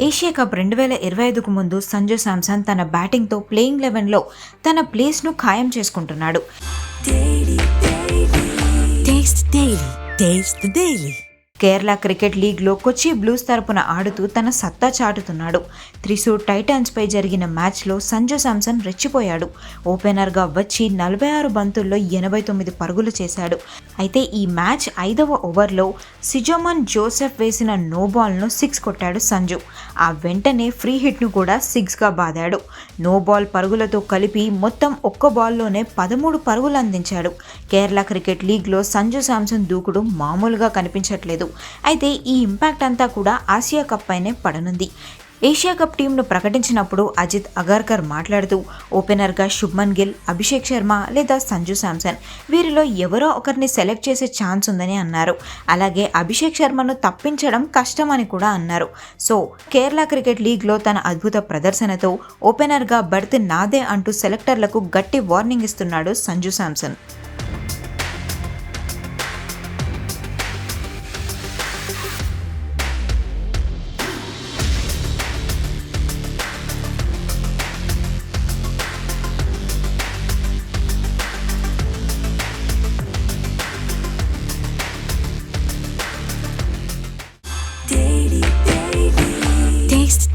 Asia cup రెండు వేల ఇరవై ఐదుకు ముందు సంజు శాంసన్ తన బ్యాటింగ్తో ప్లేయింగ్ లెవెన్లో తన ప్లేస్ను ఖాయం చేసుకుంటున్నాడు. కేరళ క్రికెట్ లీగ్లో కొచ్చి బ్లూస్ తరపున ఆడుతూ తన సత్తా చాటుతున్నాడు. త్రిశూర్ టైటాన్స్పై జరిగిన మ్యాచ్లో సంజు శాంసన్ రెచ్చిపోయాడు. ఓపెనర్గా వచ్చి నలభై ఆరు బంతుల్లో ఎనభై తొమ్మిది పరుగులు చేశాడు. అయితే ఈ మ్యాచ్ ఐదవ ఓవర్లో సిజోమన్ జోసెఫ్ వేసిన నో బాల్ను సిక్స్ కొట్టాడు సంజు. ఆ వెంటనే ఫ్రీ హిట్ను కూడా సిక్స్గా బాదాడు. నో బాల్ పరుగులతో కలిపి మొత్తం ఒక్క బాల్లోనే పదమూడు పరుగులు అందించాడు. కేరళ క్రికెట్ లీగ్లో సంజు శాంసన్ దూకుడు మామూలుగా కనిపించట్లేదు. అయితే ఈ ఇంపాక్ట్ అంతా కూడా ఆసియా కప్ పైనే పడనుంది. ఏషియా కప్ టీంను ప్రకటించినప్పుడు అజిత్ అగర్కర్ మాట్లాడుతూ ఓపెనర్గా శుభ్మన్ గిల్ అభిషేక్ శర్మ లేదా సంజు శాంసన్ వీరిలో ఎవరో ఒకరిని సెలెక్ట్ చేసే ఛాన్స్ ఉందని అన్నారు. అలాగే అభిషేక్ శర్మను తప్పించడం కష్టమని కూడా అన్నారు. సో కేరళ క్రికెట్ లీగ్లో తన అద్భుత ప్రదర్శనతో ఓపెనర్గా బర్త్ నాదే అంటూ సెలెక్టర్లకు గట్టి వార్నింగ్ ఇస్తున్నాడు Sanju Samson.